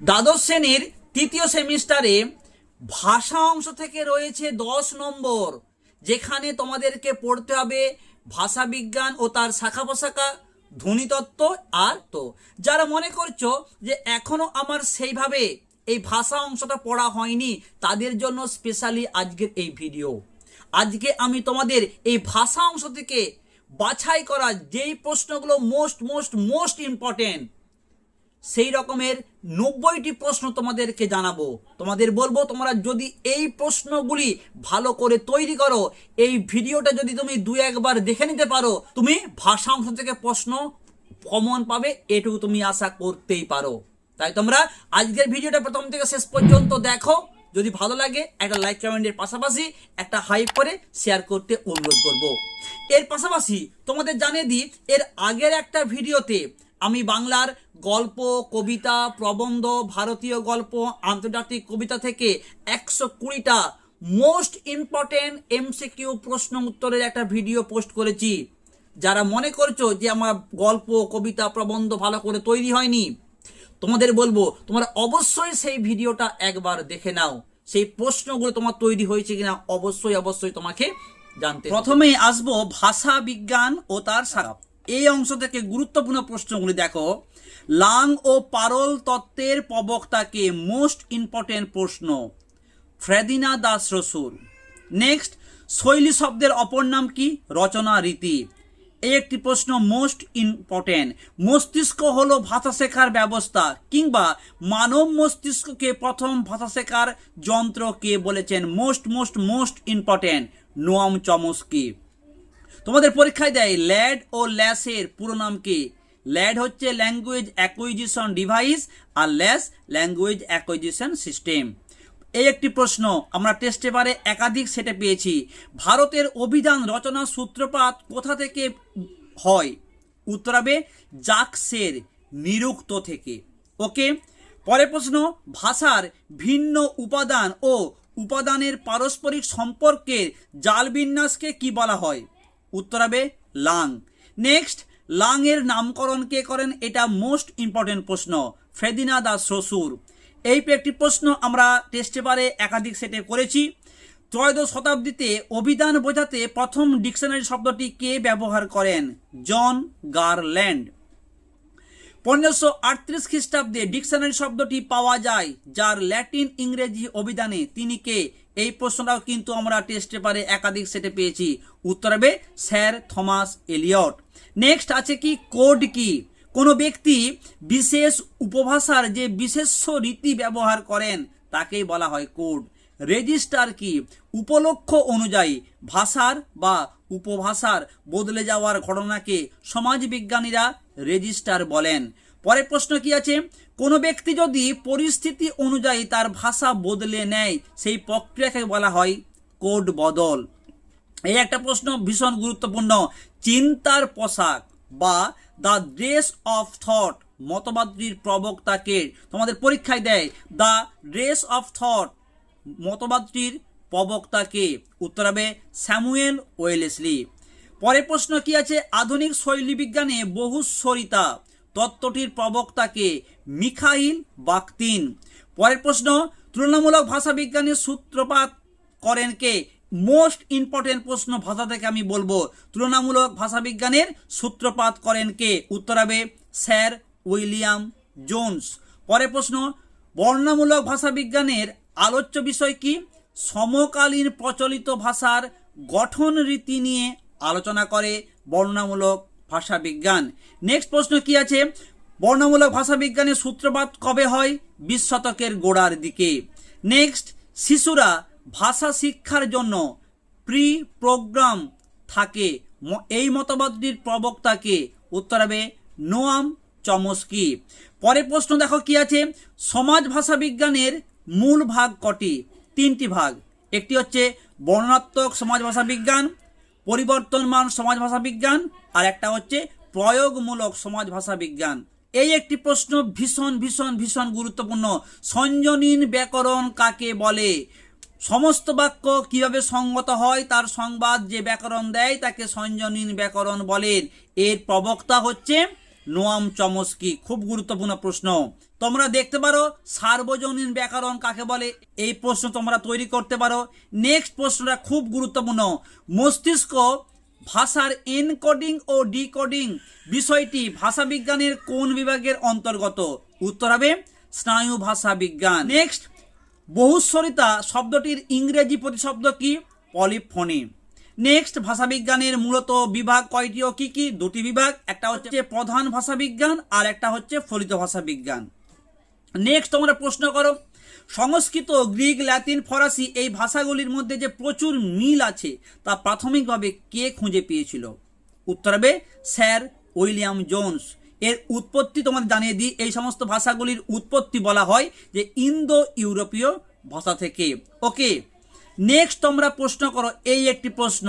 দ্বাদশ শ্রেণির তৃতীয় সেমিস্টারে ভাষা অংশ থেকে রয়েছে দশ নম্বর, যেখানে তোমাদেরকে পড়তে হবে ভাষা বিজ্ঞান ও তার শাখা পোশাখা ধ্বনিতত্ত্ব আর তো। যারা মনে করছ যে এখনও আমার সেইভাবে এই ভাষা অংশটা পড়া হয়নি, তাদের জন্য স্পেশালি আজকের এই ভিডিও আজকে আমি তোমাদের এই ভাষা অংশ থেকে বাছাই করা যেই প্রশ্নগুলো মোস্ট মোস্ট মোস্ট ইম্পর্টেন্ট সেই রকমের নব্বইটি প্রশ্ন তোমাদেরকে জানাব। তোমাদের বলব, তোমরা যদি এই প্রশ্নগুলি ভালো করে তৈরি করো, এই ভিডিওটা যদি তুমি দু একবার দেখে নিতে পারো, তুমি ভাষা অংশ থেকে প্রশ্ন কমন পাবে, এটুকু তুমি আশা করতেই পারো। তাই তোমরা আজকের ভিডিওটা প্রথম থেকে শেষ পর্যন্ত দেখো। যদি ভালো লাগে, একটা লাইক কমেন্টের পাশাপাশি একটা হাইপ করে শেয়ার করতে অনুরোধ করব। এর পাশাপাশি তোমাদের জানিয়ে দিই, এর আগের একটা ভিডিওতে আমি বাংলার গল্প, কবিতা, প্রবন্ধ, ভারতীয় গল্প, আন্তর্জাতিক কবিতা থেকে একশো কুড়িটা মোস্ট ইম্পর্টেন্ট এমসিকিউ প্রশ্ন উত্তরের একটা ভিডিও পোস্ট করেছি। যারা মনে করছ যে আমার গল্প, কবিতা, প্রবন্ধ ভালো করে তৈরি হয়নি, তোমাদের বলব, তোমরা অবশ্যই সেই ভিডিওটা একবার দেখে নাও। সেই প্রশ্নগুলো তোমার তৈরি হয়েছে কিনা অবশ্যই অবশ্যই তোমাকে জানতে প্রথমেই আসব ভাষা বিজ্ঞান ও তার শাখা এই অংশ থেকে গুরুত্বপূর্ণ প্রশ্নগুলি দেখো। লাং ও পারল তত্ত্বের প্রবক্তাকে মোস্ট ইম্পর্টেন্ট প্রশ্ন, ফ্রেদিনা দাস রসুল। নেক্সট শৈলী শব্দের অপর নাম কি? রচনা রীতি। এই একটি প্রশ্ন মোস্ট ইম্পর্টেন্ট মস্তিষ্ক হলো ভাষা শেখার ব্যবস্থা, কিংবা মানব মস্তিষ্ককে প্রথম ভাষা শেখার যন্ত্র কে বলেছেন most most most important Noam Chomsky. তোমাদের পরীক্ষায় দেয় ল্যাড ও ল্যাসের, পুরো নাম কি? ল্যাড হচ্ছে ল্যাঙ্গুয়েজ অ্যাকুইজিশন ডিভাইস আর ল্যাস ল্যাঙ্গুয়েজ অ্যাকুইজিশন সিস্টেম। এই একটি প্রশ্ন, আমরা টেস্ট পেপারে একাধিক সেটে পেয়েছি। ভারতের অভিধান, রচনা, সূত্রপাত কোথা থেকে হয়? উত্তর হবে জাকসের নিরুক্ত থেকে। ওকে, পরের প্রশ্ন, ভাষার ভিন্ন উপাদান ও উপাদানের পারস্পরিক সম্পর্কের জাল বিন্যাসকে কি বলা হয়? উত্তর হবে লাং। নেক্সট লাং এর নামকরণ কে করেন? এটা মোস্ট ইম্পর্টেন্ট প্রশ্ন। ফ্রেদিনা দাস শ্বশুর। এই একটি প্রশ্ন আমরা টেস্ট পেপারে একাধিক সেটে করেছি। ত্রয়োদশ শতাব্দীতে অভিধান বোঝাতে প্রথম ডিকশনারি শব্দটি কে ব্যবহার করেন? জন গারল্যান্ড। পনেরোশো আটত্রিশ খ্রিস্টাব্দে ডিকশনারি শব্দটি পাওয়া যায়, যার ল্যাটিন ইংরেজি অভিধানে। তিনি কে? এই প্রশ্নটাও কিন্তু আমরা টেস্ট পেপারে একাধিক সেটে পেয়েছি। উত্তর হবে স্যার থমাস এলিয়ট। নেক্সট আছে কি কোড কি? কোনো ব্যক্তি বিশেষ উপভাষার যে বিশেষ্য রীতি ব্যবহার করেন, তাকেই বলা হয় কোড রেজিস্টার কি? উপলক্ষ অনুযায়ী ভাষার বা উপভাষার বদলে যাওয়ার ঘটনাকে সমাজবিজ্ঞানীরা রেজিস্টার বলেন। পরের প্রশ্ন কি আছে? কোনো ব্যক্তি যদি পরিস্থিতি অনুযায়ী তার ভাষা বদলে নেয়, সেই প্রক্রিয়াকে বলা হয় কোড বদল। এই একটা প্রশ্ন ভীষণ গুরুত্বপূর্ণ। চিন্তার পোশাক বা দ্য ড্রেস অফ থট মতবাদটির প্রবক্তাকে তোমাদের পরীক্ষায় দেয়। দ্য ড্রেস অফ থট মতবাদটির প্রবক্তাকে। উত্তর হবে স্যামুয়েল ওয়েলেসলি। পরের প্রশ্ন কি আছে? আধুনিক শৈলী বিজ্ঞানে বহুস্বরিতা তত্ত্বটির প্রবক্তাকে মিখাইল বাকতিন পরের প্রশ্ন, তুলনামূলক ভাষা বিজ্ঞানের সূত্রপাত করেন কে? মোস্ট ইম্পর্টেন্ট প্রশ্ন ভাষা থেকে আমি বলব, তুলনামূলক ভাষা বিজ্ঞানের সূত্রপাত করেন কে? উত্তর হবে স্যার উইলিয়াম জোন্স। পরের প্রশ্ন বর্ণামূলক ভাষা বিজ্ঞানের আলোচ্য বিষয় কি? সমকালীন প্রচলিত ভাষার গঠন রীতি নিয়ে আলোচনা করে বর্ণনামূলক ভাষা বিজ্ঞান নেক্সট প্রশ্ন কি আছে? বর্ণমূলক ভাষা বিজ্ঞানের সূত্রপাত কবে হয়? বিশ শতকের গোড়ার দিকে। নেক্সট শিশুরা ভাষা শিক্ষার জন্য প্রি প্রোগ্রাম থাকে এই মতবাদটির প্রবক্তাকে উত্তর হবে নোয়াম চমস্কি। পরের প্রশ্ন দেখো কি আছে? সমাজ ভাষা বিজ্ঞানের মূল ভাগ কটি? তিনটি ভাগ। একটি হচ্ছে বর্ণাত্মক সমাজ ভাষা বিজ্ঞান পরিবর্তনমান সমাজ ভাষা বিজ্ঞান আর একটা হচ্ছে প্রয়োগমূলক সমাজ ভাষা বিজ্ঞান। এই একটি প্রশ্ন ভীষণ ভীষণ ভীষণ গুরুত্বপূর্ণ। সঞ্জনীন ব্যাকরণ কাকে বলে? সমস্ত বাক্য কীভাবে সঙ্গত হয় তার সংবাদ যে ব্যাকরণ দেয় তাকে সঞ্জনীন ব্যাকরণ বলেন এর প্রবক্তা হচ্ছে নোয়াম চমস্কি খুব গুরুত্বপূর্ণ প্রশ্ন। তোমরা দেখতে পারো, সার্বজনীন ব্যাকরণ কাকে বলে? এই প্রশ্ন তোমরা তৈরি করতে পারো। নেক্সট প্রশ্নটা খুব গুরুত্বপূর্ণ। মস্তিষ্ক ভাষার এনকোডিং ও ডিকোডিং বিষয়টি ভাষাবিজ্ঞানের কোন বিভাগের অন্তর্গত? উত্তর হবে স্নায়ু ভাষা বিজ্ঞান। নেক্সট বহুস্বরিতা শব্দটির ইংরেজি প্রতিশব্দ কি? পলিফোনি। নেক্সট ভাষাবিজ্ঞানের মূলত বিভাগ কয়টি ও কি কি? দুটি বিভাগ, একটা হচ্ছে প্রধান ভাষাবিজ্ঞান আর একটা হচ্ছে ফলিত ভাষা বিজ্ঞান নেক্সট তোমরা প্রশ্ন করো, সংস্কৃত, গ্রিক ল্যাতিন ফরাসি এই ভাষাগুলির মধ্যে যে প্রচুর মিল আছে তা প্রাথমিকভাবে কে খুঁজে পেয়েছিল? উত্তর হবে স্যার উইলিয়াম জোন্স। এর উৎপত্তি তোমাদের জানিয়ে দিই, এই সমস্ত ভাষাগুলির উৎপত্তি বলা হয় যে ইন্দো ইউরোপীয় ভাষা থেকে। ওকে নেক্সট তোমরা প্রশ্ন করো, এই একটি প্রশ্ন।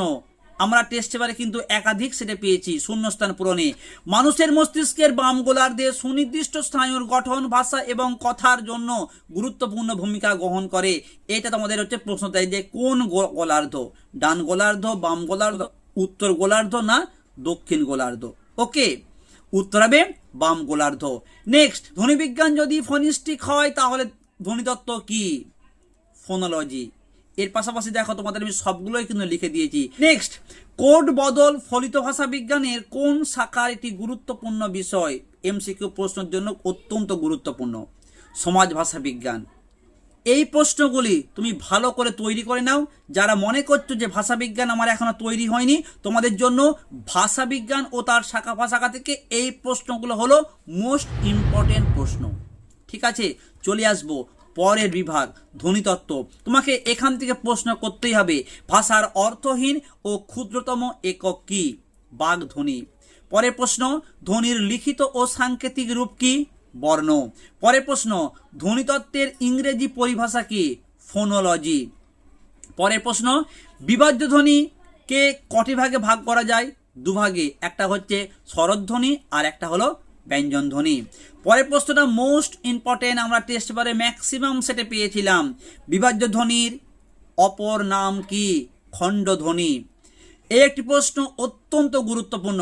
আমরা টেস্ট এবারে কিন্তু একাধিক সেটে পেয়েছি, শূন্যস্থান পূরণে। মানুষের মস্তিষ্কের বাম গোলার্ধে সুনির্দিষ্ট স্নায়ুর গঠন, ভাষা এবং কথার জন্য গুরুত্বপূর্ণ ভূমিকা গ্রহণ করে। এটা তোমাদের হচ্ছে প্রশ্ন, তাই যে কোন গোলার্ধ? ডান গোলার্ধ, বাম গোলার্ধ, উত্তর গোলার্ধ না দক্ষিণ গোলার্ধ? ওকে উত্তর হবে বাম গোলার্ধ। নেক্সট ধ্বনিবিজ্ঞান যদি ফনিস্টিক হয়, তাহলে ধ্বনিতত্ত্ব কি? ফোনোলজি এর পাশাপাশি দেখো তোমাদের আমি সবগুলোই কিন্তু লিখে দিয়েছি। নেক্সট কোড বদল ফলিত ভাষা বিজ্ঞানের কোন শাখার একটি গুরুত্বপূর্ণ বিষয়? এমসিকিউ প্রশ্নের জন্য অত্যন্ত গুরুত্বপূর্ণ। সমাজ ভাষা বিজ্ঞান। এই প্রশ্নগুলি তুমি ভালো করে তৈরি করে নাও। যারা মনে করছ যে ভাষাবিজ্ঞান আমার এখনও তৈরি হয়নি, তোমাদের জন্য ভাষাবিজ্ঞান ও তার শাখা ভাষাখা থেকে এই প্রশ্নগুলো হলো মোস্ট ইম্পর্টেন্ট প্রশ্ন। ঠিক আছে? চলে আসব। পরের বিভাগ, ধ্বনিতত্ত্ব। তোমাকে এখান থেকে প্রশ্ন করতেই হবে, ভাষার অর্থহীন ও ক্ষুদ্রতম একক কি? বাঘ ধ্বনি। পরের প্রশ্ন, ধ্বনির লিখিত ও সাংকেতিক রূপ কি? বর্ণ। পরের প্রশ্ন, ধ্বনিতত্ত্বের ইংরেজি পরিভাষা কি? ফোনোলজি। পরের প্রশ্ন, বিভাজ্য ধ্বনিকে কটি ভাগে ভাগ করা যায়? দুভাগে। একটা হচ্ছে স্বরধ্বনি আর একটা হলো ব্যঞ্জন ধ্বনি। পরের প্রশ্নটা মোস্ট ইম্পর্টেন্ট আমরা টেস্ট বারে ম্যাক্সিমাম সেটে পেয়েছিলাম। বিভাজ্য ধ্বনির অপর নাম কি? খণ্ডধ্বনি এই একটি প্রশ্ন অত্যন্ত গুরুত্বপূর্ণ।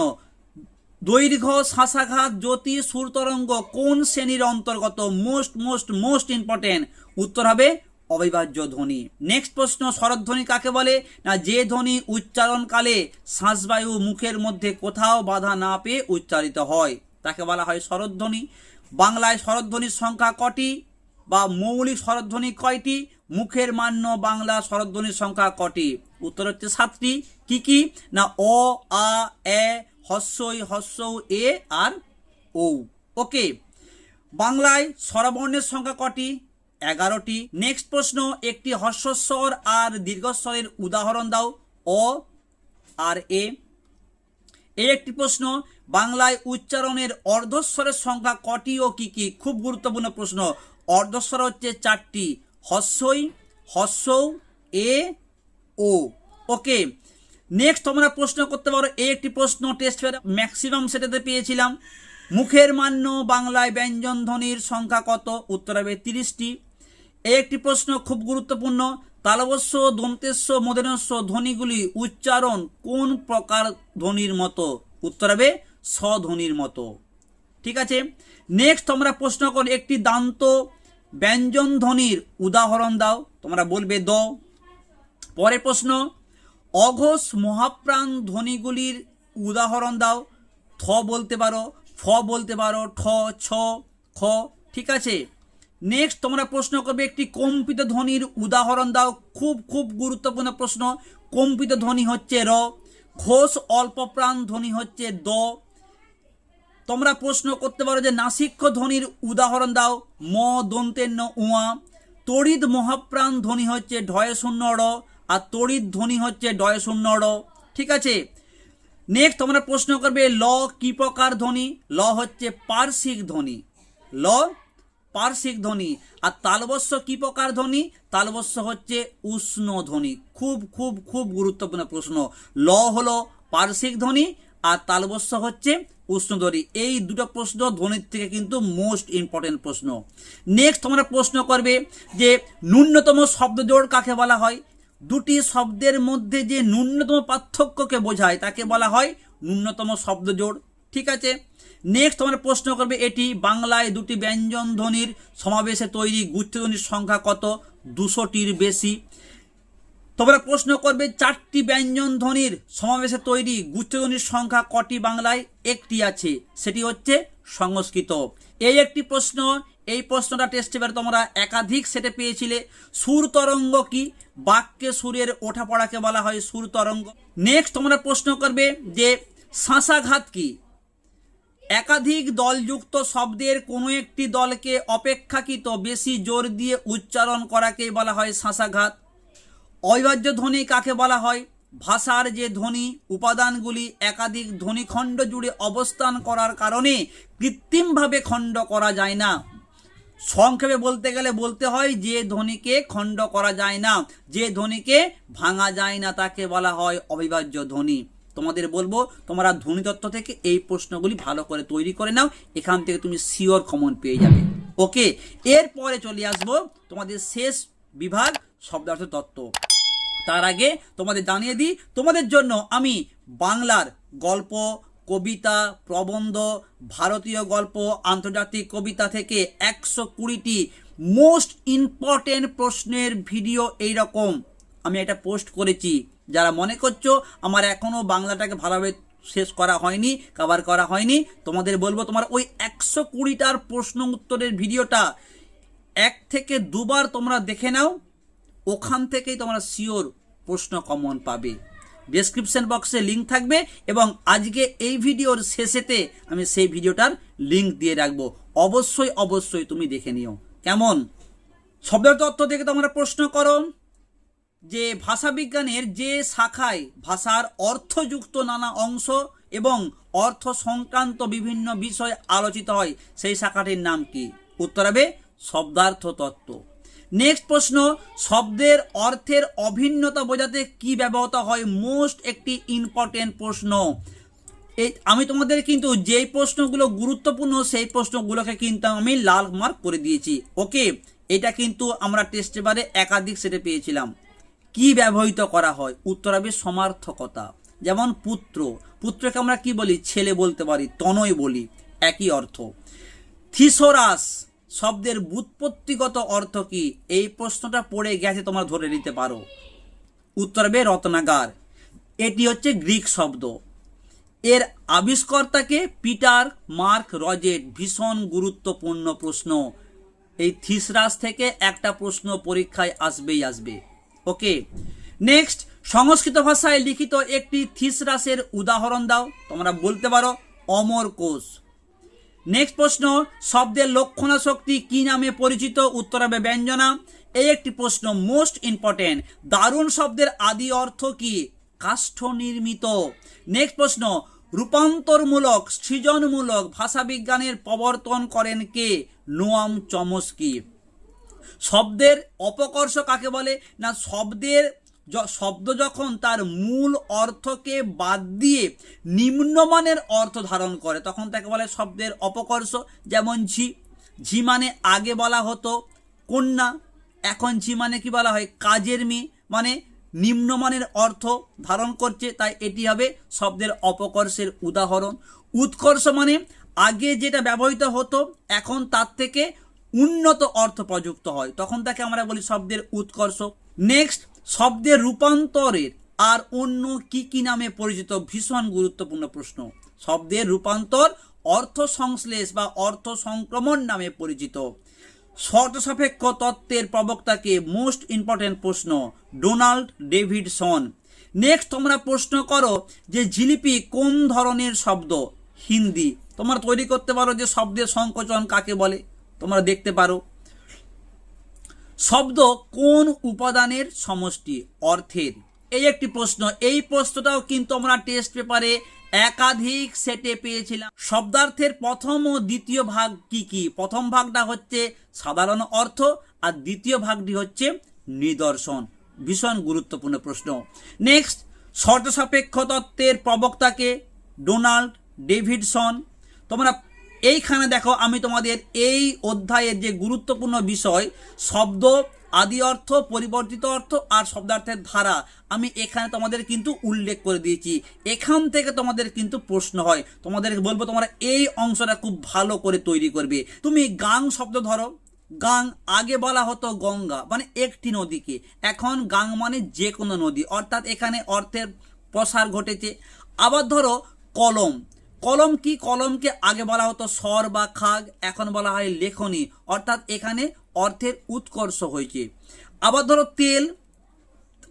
দৈর্ঘ্য শ্বাসাঘাত জ্যোতি সুরতরঙ্গ কোন শ্রেণির অন্তর্গত মোস্ট মোস্ট মোস্ট ইম্পর্টেন্ট উত্তর হবে অবিভাজ্য ধ্বনি। নেক্সট প্রশ্ন স্বরধ্বনি কাকে বলে? না, যে ধ্বনি উচ্চারণকালে শ্বাসবায়ু মুখের মধ্যে কোথাও বাধা না পেয়ে উচ্চারিত হয়। তাকে বলা হয় স্বরধ্বনি বাংলায় স্বরধ্বনির সংখ্যা কটি বা মৌলিক স্বরধ্বনি কয়টি? মুখের মান্য বাংলা স্বরধ্বনির সংখ্যা কটি? উত্তর হচ্ছে সাতটি। কি কি? না, অ, আ, এ, হস্যই, হস্যৌ, এ আর ও ওকে। বাংলায় স্বরবর্ণের সংখ্যা কটি? এগারোটি। নেক্সট প্রশ্ন, একটি হর্ষস্বর আর দীর্ঘস্বরের উদাহরণ দাও। অ, আর, এ। একটি প্রশ্ন, বাংলায় উচ্চারণের অর্ধস্বরের সংখ্যা কটি ও কি কি? খুব গুরুত্বপূর্ণ প্রশ্ন। অর্ধস্বর হচ্ছে চারটি, হস্যই হস্যৌ এ, ও। ওকে নেক্সট তোমরা প্রশ্ন করতে পারো। এই একটি প্রশ্ন টেস্ট ম্যাক্সিমাম সেটাতে পেয়েছিলাম। মুখের মান্য বাংলায় ব্যঞ্জন ধ্বনির সংখ্যা কত? উত্তর হবে তিরিশটি। এই একটি প্রশ্ন খুব গুরুত্বপূর্ণ। তালবস্য, দন্তেস্য, মদনস্য ধ্বনিগুলি উচ্চারণ কোন প্রকার ধ্বনির মতো? উত্তর হবে স্বধ্বনির মতো। ঠিক আছে? নেক্সট তোমরা প্রশ্ন কর, একটি দান্ত ব্যঞ্জন ধ্বনির উদাহরণ দাও। তোমরা বলবে দ। পরের প্রশ্ন, অঘোষ মহাপ্রাণ ধ্বনিগুলির উদাহরণ দাও। থ বলতে পারো, ফ বলতে পারো, ঠ, ছ, খ, ঠিক আছে? নেক্সট তোমরা প্রশ্ন করবে একটি কম্পিত ধ্বনির উদাহরণ দাও। খুব খুব গুরুত্বপূর্ণ প্রশ্ন। কম্পিত ধ্বনি হচ্ছে র। ঘোষ অল্পপ্রাণ ধ্বনি হচ্ছে দ। তোমরা প্রশ্ন করতে পারো যে নাসিক্য ধ্বনির উদাহরণ দাও। ম, দন্তের ন, উয়া। তড়িৎ মহাপ্রাণ ধ্বনি হচ্ছে ঢয় শূন্য র আর তড়িৎ ধ্বনি হচ্ছে ডয় শূন্য র। ঠিক আছে? নেক্সট তোমরা প্রশ্ন করবে ল কি প্রকার ধ্বনি? ল হচ্ছে পার্শ্বিক ধ্বনি। ল পার্শ্বিক ধ্বনি। আর তালবস্য কি প্রকার ধ্বনি? তালবস্য হচ্ছে উষ্ণ ধ্বনি। খুব খুব খুব গুরুত্বপূর্ণ প্রশ্ন। ল হলো পার্শ্বিক ধ্বনি, আর তালবস্য হচ্ছে উষ্ণধ্বনি এই দুটো প্রশ্ন ধ্বনির থেকে কিন্তু মোস্ট ইম্পর্টেন্ট প্রশ্ন। নেক্সট তোমরা প্রশ্ন করবে যে ন্যূনতম শব্দজোড় কাকে বলা হয়? দুটি শব্দের মধ্যে যে ন্যূনতম পার্থক্যকে বোঝায় তাকে বলা হয় ন্যূনতম শব্দজোড় ঠিক আছে? নেক্সট তোমরা প্রশ্ন করবে, এটি বাংলায় দুটি ব্যঞ্জন ধ্বনির সমাবেশে তৈরি গুচ্ছধ্বনির সংখ্যা কত? দুশোটির বেশি। তোমরা প্রশ্ন করবে, চারটি ব্যঞ্জন ধ্বনির সমাবেশে তৈরি গুচ্ছধ্বনির সংখ্যা কটি বাংলায়? একটি আছে, সেটি হচ্ছে সংস্কৃত। এই একটি প্রশ্ন, এই প্রশ্নটা টেস্ট পেপারে তোমরা একাধিক সেটে পেয়েছিলে। সুর তরঙ্গ কি? বাক্যে সুরের ওঠা পড়াকে বলা হয় সুর তরঙ্গ। নেক্সট তোমরা প্রশ্ন করবে যে শাঁসাঘাত কি? একাধিক দলযুক্ত শব্দের কোনো একটি দলকে অপেক্ষাকৃত বেশি জোর দিয়ে উচ্চারণ করাকে বলা হয় শাঁসাঘাত। অবিভাজ্য ধ্বনি কাকে বলা হয়? ভাষার যে ধ্বনি, উপাদানগুলি একাধিক ধ্বনিখণ্ড জুড়ে অবস্থান করার কারণে কৃত্রিমভাবে খণ্ড করা যায় না। সংক্ষেপে বলতে গেলে বলতে হয়, যে ধ্বনিকে খণ্ড করা যায় না, যে ধ্বনিকে ভাঙা যায় না তাকে বলা হয় অবিভাজ্য ধ্বনি। তোমাদের বলব, তোমরা ধ্বনি ধ্বনিতত্ত্ব থেকে এই প্রশ্নগুলি ভালো করে তৈরি করে নাও, এখান থেকে তুমি শিওর কমন পেয়ে যাবে। ওকে এরপরে চলে আসব তোমাদের শেষ বিভাগ, শব্দার্থ তত্ত্ব। তার আগে তোমাদের জানিয়ে দিই, তোমাদের জন্য আমি বাংলার গল্প, কবিতা, প্রবন্ধ, ভারতীয় গল্প, আন্তর্জাতিক কবিতা থেকে একশো কুড়িটি মোস্ট ইম্পর্টেন্ট প্রশ্নের ভিডিও এইরকম। আমি এটা পোস্ট করেছি। যারা মনে করছ আমার এখনও বাংলাটাকে ভালোভাবে শেষ করা হয়নি কভার করা হয়নি, তোমাদের বলব তোমার ওই একশো কুড়িটার প্রশ্ন উত্তরের ভিডিওটা এক থেকে দুবার তোমরা দেখে নাও, ওখান থেকেই তোমরা শিওর প্রশ্ন কমন পাবে। ডেসক্রিপশন বক্সে লিঙ্ক থাকবে এবং আজকে এই ভিডিওর শেষেতে আমি সেই ভিডিওটার লিঙ্ক দিয়ে রাখব। অবশ্যই অবশ্যই তুমি দেখে নিও। কেমন? শব্দতত্ত্ব থেকে তোমরা প্রশ্ন করো। যে ভাষাবিজ্ঞানের যে শাখায় ভাষার অর্থযুক্ত নানা অংশ এবং অর্থ সংক্রান্ত বিভিন্ন বিষয় আলোচিত হয়, সেই শাখাটির নাম কি? উত্তর হবে শব্দার্থ তত্ত্ব। নেক্সট প্রশ্ন, শব্দের অর্থের অভিন্নতা বোঝাতে কি ব্যবহৃত হয়? মোস্ট একটি ইম্পর্টেন্ট প্রশ্ন। এই, আমি তোমাদের কিন্তু যেই প্রশ্নগুলো গুরুত্বপূর্ণ, সেই প্রশ্নগুলোকে কিন্তু আমি লাল মার্ক করে দিয়েছি। ওকে, এটা কিন্তু আমরা টেস্ট পেপারে একাধিক সেটে পেয়েছিলাম। কি ব্যবহৃত করা হয়? উত্তর হবে সমার্থকতা। যেমন পুত্র। পুত্রকে আমরা কি বলি? ছেলে বলতে পারি, তনয় বলি। একই অর্থ। থিসোরাস শব্দের বুৎপত্তিগত অর্থ কি? এই প্রশ্নটা পড়ে গেছে, তোমরা ধরে নিতে পারো। উত্তর হবে রত্নাগার। এটি হচ্ছে গ্রিক শব্দ। এর আবিষ্কর্তাকে পিটার মার্ক রজেট, ভীষণ গুরুত্বপূর্ণ প্রশ্ন। এই থিসরাস থেকে একটা প্রশ্ন পরীক্ষায় আসবেই আসবে। ওকে নেক্সট সংস্কৃত ভাষায় লিখিত একটি থিসরাসের উদাহরণ দাও। তোমরা বলতে পারো, অমর কোষ। নেক্সট প্রশ্ন, শব্দের লক্ষণা শক্তি কি নামে পরিচিত? উত্তর হবে ব্যঞ্জনা। এই একটি প্রশ্ন মোস্ট ইম্পর্টেন্ট দারুণ শব্দের আদি অর্থ কি? কাষ্ঠ নির্মিত নেক্সট প্রশ্ন, রূপান্তরমূলক, সৃজনমূলক ভাষাবিজ্ঞানের প্রবর্তন করেন কে? Noam Chomsky. শব্দের অপকর্ষ কাকে বলে? না, শব্দের শব্দ যখন তার মূল অর্থকে বাদ দিয়ে নিম্নমানের অর্থ ধারণ করে, তখন তাকে বলে শব্দের অপকর্ষ। যেমন ঝি ঝি মানে আগে বলা হতো কন্যা, এখন ঝি মানে কি বলা হয়? কাজের মেয়ে মানে নিম্নমানের অর্থ ধারণ করছে, তাই এটি হবে শব্দের অপকর্ষের উদাহরণ। উৎকর্ষ মানে আগে যেটা ব্যবহৃত হতো, এখন তার থেকে উন্নত অর্থ প্রযুক্ত হয়। তখন তাকে আমরা বলি শব্দের উৎকর্ষ। নেক্সট শব্দের রূপান্তরের আর অন্য কি কি নামে পরিচিত ভীষণ গুরুত্বপূর্ণ প্রশ্ন। শব্দের রূপান্তর, অর্থ সংশ্লেষ বা অর্থ সংক্রমণ নামে পরিচিত। শর্ত সাপেক্ষ তত্ত্বের প্রবক্তাকে মোস্ট ইম্পর্টেন্ট প্রশ্ন, ডোনাল্ড ডেভিডসন। নেক্সট তোমরা প্রশ্ন করো যে জিলিপি কোন ধরনের শব্দ? হিন্দি। তোমরা তৈরি করতে পারো যে শব্দের সংকোচন কাকে বলে। তোমরা দেখতে পারো। শব্দ কোন উপাদানের সমষ্টি? অর্থের। এই একটি প্রশ্ন। এই প্রশ্নটাও কিন্তু আমরা টেস্ট পেপারে একাধিক সেটে পেয়েছিলাম। শব্দার্থের প্রথম ও দ্বিতীয় ভাগ কি কি? প্রথম ভাগটা হচ্ছে সাধারণ অর্থ আর দ্বিতীয় ভাগটি হচ্ছে নিদর্শন। ভীষণ গুরুত্বপূর্ণ প্রশ্ন। নেক্সট শর্ত সাপেক্ষ তত্ত্বের প্রবক্তাকে ডোনাল্ড ডেভিডসন। তোমরা এইখানে দেখো আমি তোমাদের এই অধ্যায়ের যে গুরুত্বপূর্ণ বিষয়, শব্দ, আদি অর্থ, পরিবর্তিত অর্থ আর শব্দার্থের ধারা, আমি এখানে তোমাদের কিন্তু উল্লেখ করে দিয়েছি। এখান থেকে তোমাদের কিন্তু প্রশ্ন হয়। তোমাদের বলব তোমরা এই অংশটা খুব ভালো করে তৈরি করবে। তুমি গাং শব্দ ধরো। গাং আগে বলা হতো গঙ্গা মানে একটি নদীকে। এখন গাং মানে যে কোনো নদী, অর্থাৎ এখানে অর্থের প্রসার ঘটেছে। আবার ধরো কলম। কলম কি? কলমকে আগে বলা হতো স্বর বা খাগ, এখন বলা হয় লেখনী। অর্থাৎ এখানে অর্থের উৎকর্ষ হয়েছে। আবার ধরো তেল,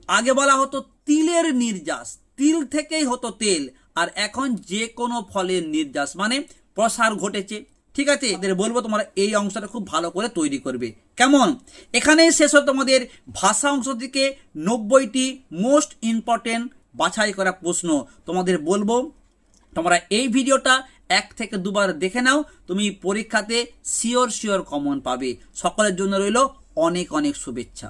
আগে বলা হতো তিলের নির্যাস। তিল থেকেই হতো তেল, আর এখন যে কোনো ফলের নির্যাস। মানে প্রসার ঘটেছে, ঠিক আছে? এদের বলব তোমরা এই অংশটা খুব ভালো করে তৈরি করবে। কেমন? এখানে শেষ হলো তোমাদের ভাষা অংশ থেকে নব্বইটি মোস্ট ইম্পর্টেন্ট বাছাই করা প্রশ্ন। তোমাদের বলব তোমরা এই ভিডিওটা এক থেকে দুবার দেখে নাও, তুমি পরীক্ষাতে শিওর শিওর কমন পাবে। সকলের জন্য রইল অনেক অনেক শুভেচ্ছা।